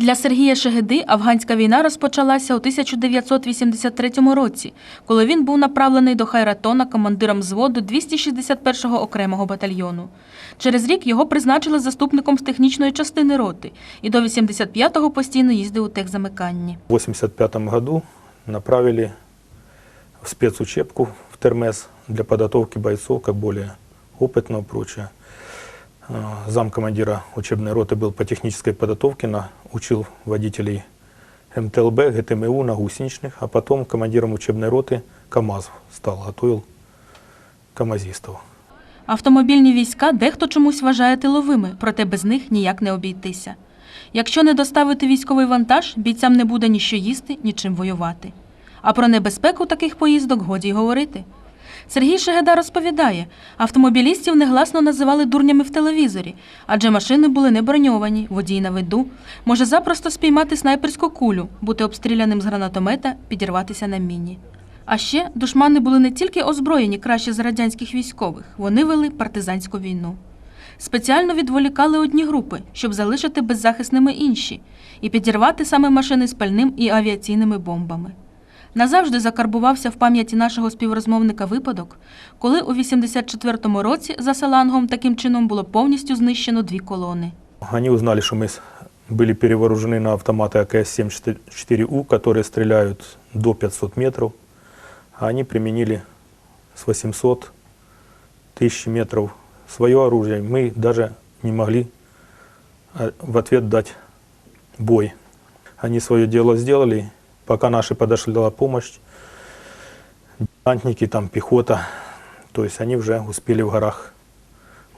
Для Сергія Шегеди афганська війна розпочалася у 1983 році, коли він був направлений до Хайратона командиром взводу 261-го окремого батальйону. Через рік його призначили заступником з технічної частини роти і до 85-го постійно їздив у техзамиканні. В 1985 году направили в спецучебку в Термес для подготовки бойцов, как более опытного прочее А, Замкомандира учебной роты был по технической подготовке, на, учил водителей МТЛБ, ГТМУ на гусеничных, а потом командиром учебной роты КАМАЗ стал, готовил КАМАЗистов. Автомобільні війська дехто чомусь вважає тиловими, проте без них ніяк не обійтися. Якщо не доставити військовий вантаж, бійцям не буде ні що їсти, ні чим воювати. А про небезпеку таких поїздок годі й говорити. Сергій Шегеда розповідає, автомобілістів негласно називали дурнями в телевізорі, адже машини були не броньовані, водій на виду, може запросто спіймати снайперську кулю, бути обстріляним з гранатомета, підірватися на міні. А ще душмани були не тільки озброєні краще за радянських військових, вони вели партизанську війну. Спеціально відволікали одні групи, щоб залишити беззахисними інші, і підірвати саме машини з пальним і авіаційними бомбами Назавжди закарбувався в пам'яті нашого співрозмовника випадок, коли у 84-му році за Салангом таким чином було повністю знищено дві колони. Они узнали, что мы с- были перевооружены на автоматы АКС-74У, которые стреляют до 500 метров. А они применили с 800 тысяч метров свое оружие. Мы даже не могли а, в ответ дать бой. Они свое дело сделали. Пока наши подошла помощь, десантники, там пехота, то есть они уже успели в горах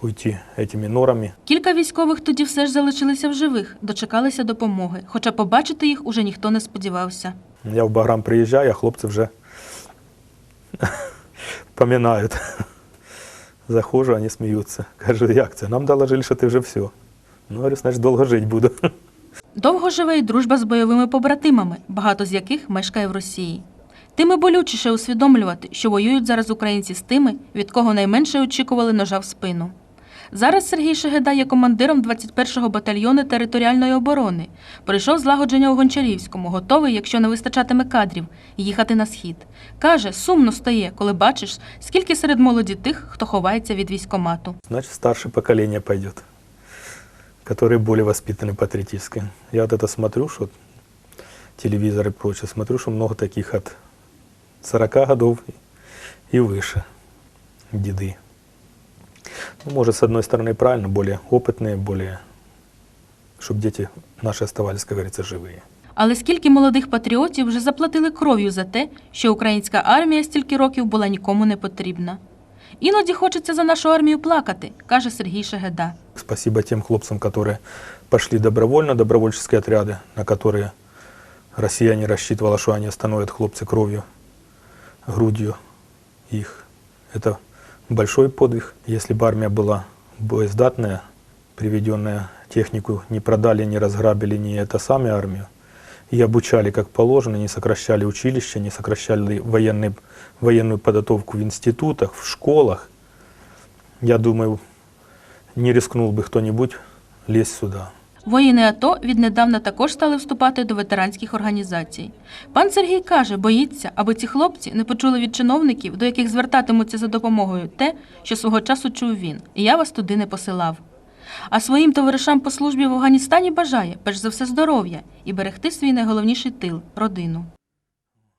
уйти этими норами. Кілька військових тоді все ж залишилися в живих, дочекалися допомоги, хоча побачити їх уже ніхто не сподівався. Я в Баграм приїжджаю, а хлопці вже поминають. Заходжу, вони сміються. Кажу, як це? Нам доложили, що ти вже все. Ну, говорю, значить, довго жити буду. Довго живе й дружба з бойовими побратимами, багато з яких мешкає в Росії. Тим і болючіше усвідомлювати, що воюють зараз українці з тими, від кого найменше очікували ножа в спину. Зараз Сергій Шегеда є командиром 21-го батальйону територіальної оборони. Прийшов злагодження у Гончарівському, готовий, якщо не вистачатиме кадрів, їхати на схід. Каже, сумно стає, коли бачиш, скільки серед молоді тих, хто ховається від військомату. Значит, старшее поколение пойдет, которые более воспитаны патриотически. Я вот это смотрю, что телевизор и прочее, смотрю, что много таких от 40 годов и выше деды. Ну, может, с одной стороны, правильно, более опытные, более, чтобы дети наши оставались, как говорится, живые. Але скільки молодих патріотів вже заплатили кров'ю за те, що українська армія стільки років була нікому не потрібна. Іноді хочеться за нашу армію плакати, каже Сергій Шегеда. Спасибо тем хлопцам, которые пошли добровольно, добровольческие отряды, на которые Россия не рассчитывала, что они остановят хлопцы кровью, грудью их. Это большой подвиг. Если бы армия была боездатная, приведенная технику, не продали, не разграбили, не это сами армию, и обучали как положено, не сокращали училища, не сокращали военный, военную подготовку в институтах, в школах, я думаю, не рискнул бы кто-нибудь лезть сюда. Воїни АТО віднедавна також стали вступати до ветеранських організацій. Пан Сергій каже, боїться, аби ці хлопці не почули від чиновників, до яких звертатимуться за допомогою те, що свого часу чув він, і я вас туди не посилав. А своїм товаришам по службі в Афганістані бажає, перш за все, здоров'я і берегти свій найголовніший тил родину.